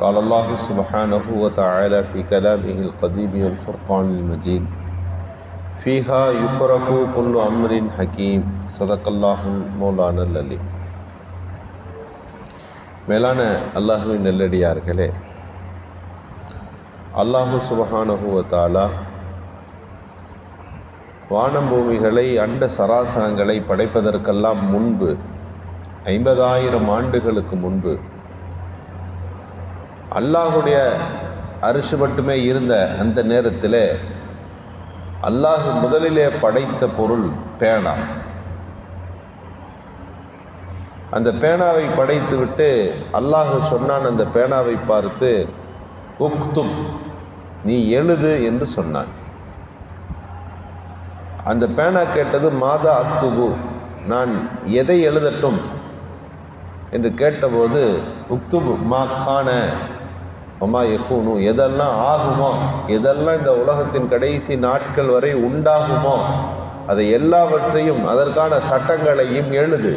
قال الله سبحانه وتعالى في كلامه القديم والفرقان المجيد فيها يفرق كل أمر حكيم صدق الله مولانا العليم மேலான அல்லாஹுவின் நெல்லடியார்களே அல்லாஹு சுபஹானஹு வ தஆலா வானம் பூமிகளை அண்ட சராசரங்களை படைப்பதற்கெல்லாம் முன்பு ஐம்பதாயிரம் ஆண்டுகளுக்கு முன்பு அல்லாஹுடைய அரிசி மட்டுமே இருந்த அந்த நேரத்தில் அல்லாஹ் முதலிலே படைத்த பொருள் பேனா. அந்த பேனாவை படைத்து விட்டு அல்லாஹ் சொன்னான் அந்த பேனாவை பார்த்து உக்தும் நீ எழுது என்று சொன்னான். அந்த பேனா கேட்டது மாதா அக்துபு நான் எதை எழுதட்டும்? என்று கேட்டபோது உக்துபு மா கான ஒமா எஹூனு எதெல்லாம் ஆகுமோ எதெல்லாம் இந்த உலகத்தின் கடைசி நாட்கள் வரை உண்டாகுமோ அதை எல்லாவற்றையும் அதற்கான சட்டங்களையும் எழுது.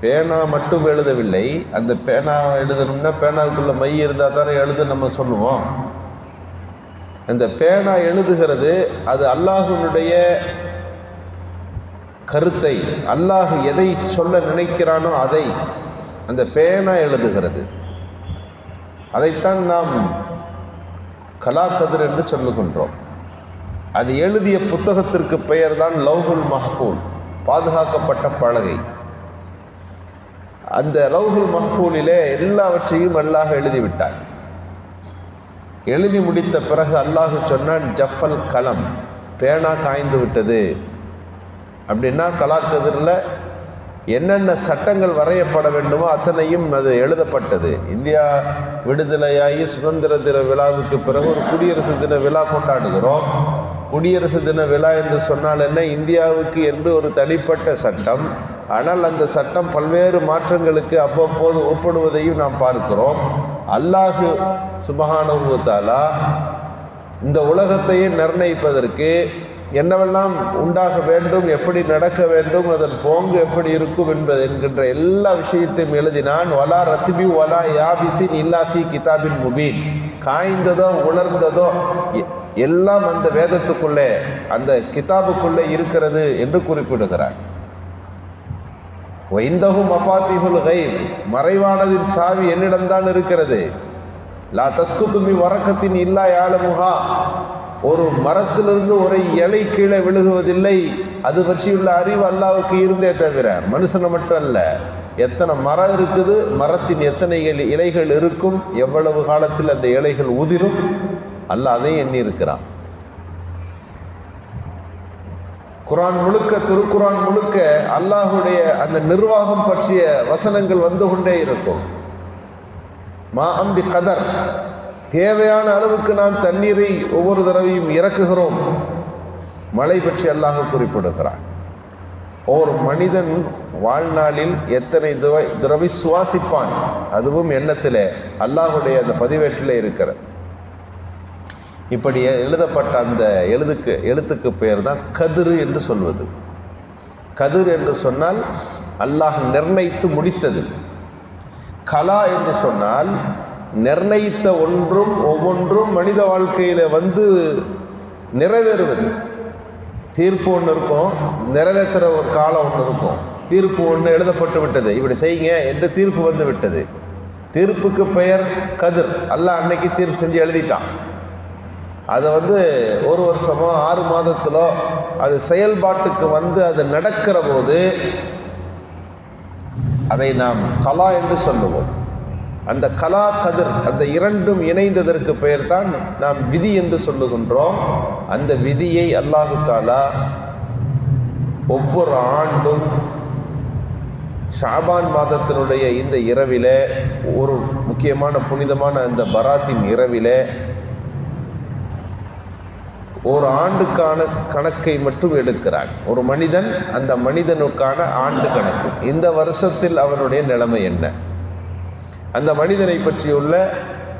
பேனா மட்டும் எழுதவில்லை. அந்த பேனா எழுதணும்னா பேனாவுக்குள்ள மை இருந்தால் தானே எழுது நம்ம சொல்லுவோம். அந்த பேனா எழுதுகிறது அது அல்லாஹுனுடைய கருத்தை அல்லாஹ் எதை சொல்ல நினைக்கிறானோ அதை அந்த பேனா எழுதுகிறது. அதைத்தான் நாம் கலாக்கதிர் என்று சொல்லுகின்றோம். அது எழுதிய புத்தகத்திற்கு பெயர் தான் லவ்ஹுல் மஹ்பூல் பாதுகாக்கப்பட்ட பலகை. அந்த லவ்ஹுல் மஹ்பூலிலே எல்லாவற்றையும் அல்லாஹ் எழுதிவிட்டார் எழுதி முடித்த பிறகு அல்லாஹ் சொன்னான் ஜஃபல் களம் பேனா காய்ந்து விட்டது. அப்படின்னா கலாக்கதிரில் என்னென்ன சட்டங்கள் வரையப்பட வேண்டுமோ அத்தனையும் அது எழுதப்பட்டது. இந்தியா விடுதலையாகி சுதந்திர தின விழாவுக்கு பிறகு ஒரு குடியரசு தின விழா கொண்டாடுகிறோம். குடியரசு தின விழா என்று சொன்னால் என்ன? இந்தியாவுக்கு என்று ஒரு தனிப்பட்ட சட்டம். ஆனால் அந்த சட்டம் பல்வேறு மாற்றங்களுக்கு அவ்வப்போது ஒப்படுவதையும் நாம் பார்க்கிறோம். அல்லாஹு சுபஹானுவத்தாலா இந்த உலகத்தையே நிர்ணயிப்பதற்கு என்னவெல்லாம் உண்டாக வேண்டும் எப்படி நடக்க வேண்டும் அதன் போங்கு எப்படி இருக்கும் என்பது என்கின்ற எல்லா விஷயத்தையும் எழுதினான். வலா ரத்திபி வலா யாபிசின் இல்லாஃபி கிதாபின் முபீன். காய்ந்ததோ உலர்ந்ததோ எல்லாம் அந்த வேதத்துக்குள்ளே அந்த கிதாபுக்குள்ளே இருக்கிறது என்று குறிப்பிடுகிறார். வைந்தகும் மஃபாத்திகுல் கை மறைவானதின் சாவி என்னிடம்தான் இருக்கிறது. லா தஸ்கு தும்பி வரக்கத்தின் இல்லா யாழமுகா ஒரு மரத்திலிருந்து ஒரு இலை கீழே விழுகுவதில்லை. அது பற்றியுள்ள அறிவு அல்லாவுக்கு இருந்தே தவிர மனுஷனை மட்டும் அல்ல. எத்தனை மரம் இருக்குது மரத்தின் எத்தனை இலைகள் இருக்கும் எவ்வளவு காலத்தில் அந்த இலைகள் உதிரும்? அல்ல அதையும் எண்ணி இருக்கிறான் குரான் முழுக்க திருக்குரான் முழுக்க அல்லாஹுடைய அந்த நிர்வாகம் பற்றிய வசனங்கள் வந்து கொண்டே இருக்கும். மா அம்பி கதர். தேவையான அளவுக்கு நாம் தண்ணீரை ஒவ்வொரு தடவையும் இறக்குகிறோம். மழை பற்றி அல்லாஹ் குறிப்பிடுகிறான். ஒரு மனிதன் வாழ்நாளில் எத்தனை துவை துறவை சுவாசிப்பான்? அதுவும் எண்ணத்தில் அல்லாஹுடைய அந்த பதிவேட்டில் இருக்கிறது. இப்படி எழுதப்பட்ட அந்த எழுதுக்கு எழுத்துக்கு பெயர் தான் கதிர் என்று சொல்வது. கதிர் என்று சொன்னால் அல்லாஹ் நிர்ணயித்து முடித்தது. கலா என்று சொன்னால் நிர்ணயித்த ஒன்றும் ஒவ்வொன்றும் மனித வாழ்க்கையில் வந்து நிறைவேறுவது. தீர்ப்பு ஒன்று இருக்கும் நிறைவேற்றுற ஒரு காலம் ஒன்று இருக்கும். தீர்ப்பு ஒன்று எழுதப்பட்டு விட்டது. இப்படி செய்யுங்க என்று தீர்ப்பு வந்து விட்டது. தீர்ப்புக்கு பெயர் கதிர். அல்லாஹ் அன்னைக்கு தீர்ப்பு செஞ்சு எழுதிட்டான். அதை வந்து ஒரு வருஷமோ ஆறு மாதத்திலோ அது செயல்பாட்டுக்கு வந்து அது நடக்கிற போது அதை நாம் கலா என்று சொல்லுவோம். அந்த கலா கதிர் அந்த இரண்டும் இணைந்ததற்கு பெயர் தான் நாம் விதி என்று சொல்லுகின்றோம். அந்த விதியை அல்லாஹு தாலா ஒவ்வொரு ஆண்டும் ஷாபான் மாதத்தினுடைய இந்த இரவில் ஒரு முக்கியமான புனிதமான அந்த பராத்தின் இரவில் ஒரு ஆண்டுக்கான கணக்கை மட்டும் எடுக்கிறான். ஒரு மனிதன் அந்த மனிதனுக்கான ஆண்டு கணக்கு. இந்த வருஷத்தில் அவனுடைய நிலைமை என்ன? அந்த மனிதனை பற்றியுள்ள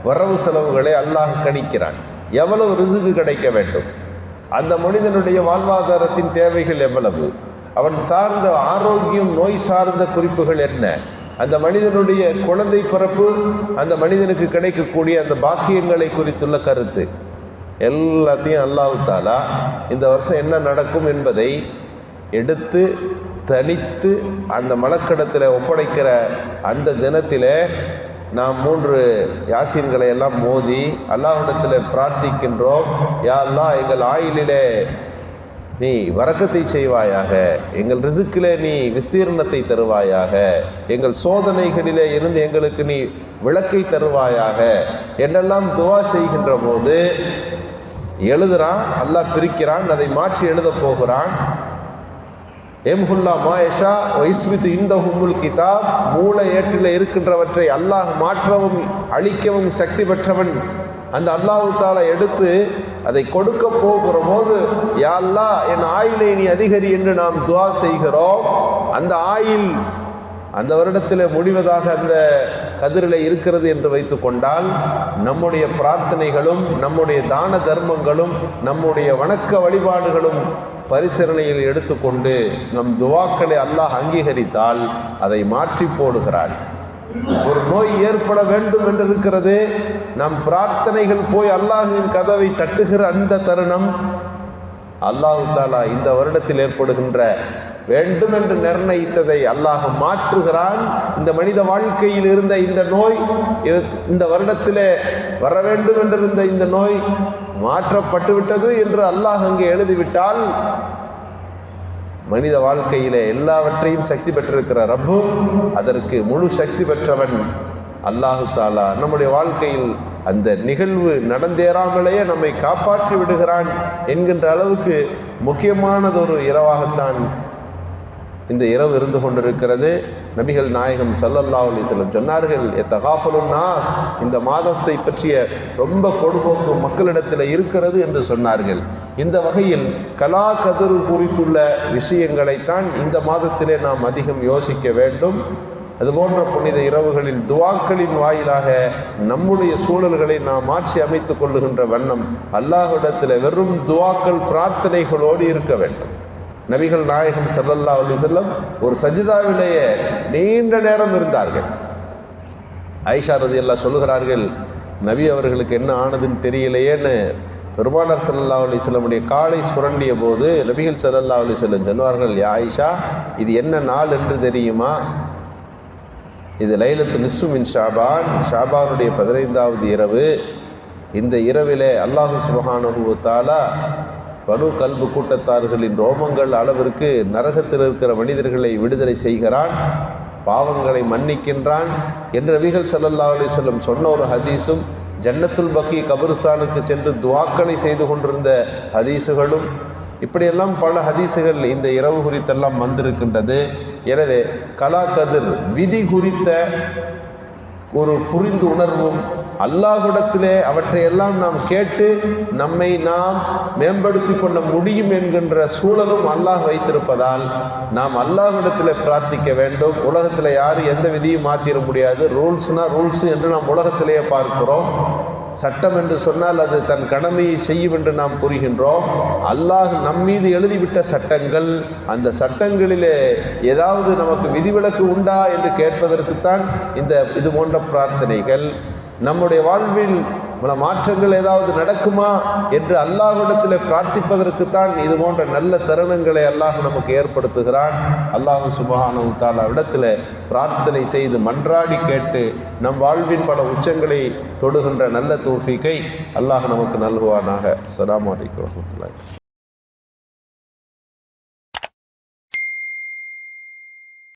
வரவு செலவுகளை அல்லாஹ் கணிக்கிறான். எவ்வளவு ரிசுக்கு கிடைக்க வேண்டும்? அந்த மனிதனுடைய வாழ்வாதாரத்தின் தேவைகள் எவ்வளவு? அவன் சார்ந்த ஆரோக்கியம் நோய் சார்ந்த குறிப்புகள் என்ன? அந்த மனிதனுடைய குழந்தை பிறப்பு அந்த மனிதனுக்கு கிடைக்கக்கூடிய அந்த பாக்கியங்களை குறித்துள்ள கருத்து. எல்லாத்தையும் அல்லாவுத்தாலா இந்த வருஷம் என்ன நடக்கும் என்பதை எடுத்து தனித்து அந்த மலக்கடத்தில் ஒப்படைக்கிற அந்த தினத்தில் நாம் மூன்று யாசீன்களை எல்லாம் மோதி அல்லாஹிடத்தில் பிரார்த்திக்கின்றோம். யா அல்லா எங்கள் ஆயிலிலே நீ வரக்கத்தை செய்வாயாக. எங்கள் ரிசுக்கிலே நீ விஸ்தீர்ணத்தை தருவாயாக. எங்கள் சோதனைகளிலே இருந்து எங்களுக்கு நீ விளக்கை தருவாயாக. என்றெல்லாம் துவா செய்கின்ற போது எழுதுகிறான் அல்லாஹ் பிரிக்கிறான் அதை மாற்றி எழுத போகிறான். எம்ஹுல்லா மாயஷா வைஸ்மித்து இந்த ஹுமுல் கிதாப் மூல ஏற்றில் இருக்கின்றவற்றை அல்லாஹ் மாற்றவும் அழிக்கவும் சக்தி பெற்றவன். அந்த அல்லாஹு தாலா எடுத்து அதை கொடுக்க போகிற போது யாழ்லா என் ஆயிலை நீ அதிகரி என்று நாம் துவா செய்கிறோம். அந்த ஆயில் அந்த வருடத்தில் முடிவதாக அந்த கதிரில் இருக்கிறது என்று வைத்து கொண்டால் நம்முடைய பிரார்த்தனைகளும் நம்முடைய தான தர்மங்களும் நம்முடைய வணக்க வழிபாடுகளும் பரிசீலனையில் எடுத்துக்கொண்டு நம் துவாக்களை அல்லாஹ் அங்கீகரித்தால் அதை மாற்றி போடுகிறான் ஒரு நோய் ஏற்பட வேண்டும் என்று இருக்கிறது நம் பிரார்த்தனைகள் போய் அல்லாஹின் கதவை தட்டுகிற அந்த தருணம் அல்லாஹு தாலா இந்த வருடத்தில் ஏற்படுகின்ற வேண்டும் என்று நிர்ணயித்ததை அல்லாஹ் மாற்றுகிறான். இந்த மனித வாழ்க்கையில் இருந்த இந்த நோய் இந்த வருடத்திலே வர வேண்டும் என்றிருந்த இந்த நோய் மாற்றப்பட்டு விட்டது என்று அல்லாஹ் அங்கே எழுதிவிட்டால் மனித வாழ்க்கையிலே எல்லாவற்றையும் சக்தி பெற்றிருக்கிற ரப்பு அதற்கு முழு சக்தி பெற்றவன் அல்லாஹு தாலா. நம்முடைய வாழ்க்கையில் அந்த நிகழ்வு நடந்தேறாமலேயே நம்மை காப்பாற்றி விடுகிறான் என்கின்ற அளவுக்கு முக்கியமானதொரு இரவாகத்தான் இந்த இரவு இருந்து கொண்டிருக்கிறது. நபிகள் நாயகம் சல்லல்லா அலி செல்லம் சொன்னார்கள் எத்தகாஃபலுன் நாஸ்? இந்த மாதத்தை பற்றிய ரொம்ப பொடுபோக்கு மக்களிடத்தில் இருக்கிறது என்று சொன்னார்கள். இந்த வகையில் கலா கதிர் குறித்துள்ள விஷயங்களைத்தான் இந்த மாதத்திலே நாம் அதிகம் யோசிக்க வேண்டும். அதுபோன்ற புனித இரவுகளில் துவாக்களின் வாயிலாக நம்முடைய சூழல்களை நாம் மாற்றி அமைத்துக் கொள்ளுகின்ற வண்ணம் அல்லாஹிடத்தில் வெறும் துவாக்கள் பிரார்த்தனைகளோடு இருக்க வேண்டும். நபிகள் நாயகம் ஸல்லல்லாஹு அலைஹி செல்லம் ஒரு சஜிதாவிலேயே நீண்ட நேரம் இருந்தார்கள். ஐஷா ரதி எல்லாம் சொல்லுகிறார்கள் நபி அவர்களுக்கு என்ன ஆனதுன்னு தெரியலையேன்னு பெருமானார் ஸல்லல்லாஹு அலைஹி செல்லமுடைய காலை சுரண்டிய போது நபிகள் ஸல்லல்லாஹு அலைஹி செல்லம் சொன்னார்கள் யா ஆயிஷா இது என்ன நாள் என்று தெரியுமா? இது லைலத்து நிஸ்ஸுமின் ஷாபான் ஷாபானுடைய பதினைந்தாவது இரவு. இந்த இரவிலே அல்லாஹு சுபஹானஹு பனு கல்பு கூட்டத்தார்களின் ரோமங்கள் அளவிற்கு நரகத்தில் இருக்கிற மனிதர்களை விடுதலை செய்கிறான் பாவங்களை மன்னிக்கின்றான் என்ற நபிகள் சல்லல்லா அலி வஸல்லம் சொன்ன ஒரு ஹதீஸும் ஜன்னத்துல் பக்கி கபிர்ஸ்தானுக்கு சென்று துவாக்களை செய்து கொண்டிருந்த ஹதீஸுகளும் இப்படியெல்லாம் பல ஹதீஸுகள் இந்த இரவு குறித்தெல்லாம் வந்திருக்கின்றது. எனவே கலா கதிர் விதி குறித்த ஒரு புரிந்து உணர்வும் அல்லாஹ்விடத்திலே அவற்றையெல்லாம் நாம் கேட்டு நம்மை நாம் மேம்படுத்தி கொள்ள முடியும் என்கின்ற சூழலும் அல்லாஹ் வைத்திருப்பதால் நாம் அல்லாஹுடத்தில் பிரார்த்திக்க வேண்டும். உலகத்தில் யாரும் எந்த விதியும் மாற்றிட முடியாது. ரூல்ஸ்னால் ரூல்ஸ் என்று நாம் உலகத்திலேயே பார்க்கிறோம். சட்டம் என்று சொன்னால் அது தன் கடமையை செய்யும் என்று நாம் கூறுகின்றோம். அல்லாஹ் நம் மீது எழுதிவிட்ட சட்டங்கள் அந்த சட்டங்களிலே ஏதாவது நமக்கு விதிவிலக்கு உண்டா என்று கேட்பதற்குத்தான் இந்த இது போன்ற பிரார்த்தனைகள் நம்முடைய வாழ்வில் பல மாற்றங்கள் ஏதாவது நடக்குமா என்று அல்லாஹ்விடத்தில் பிரார்த்திப்பதற்குத்தான் இது போன்ற நல்ல தருணங்களை அல்லாஹ் நமக்கு ஏற்படுத்துகிறான். அல்லாஹ் சுபஹான தஆலா இடத்துல பிரார்த்தனை செய்து மன்றாடி கேட்டு நம் வாழ்வின் பல உச்சங்களை தொடுகின்ற நல்ல தூஃபீக்கை அல்லாஹ் நமக்கு நல்குவானாக. சலாம் அலைக்கும் வரஹ்மத்துல்லாஹி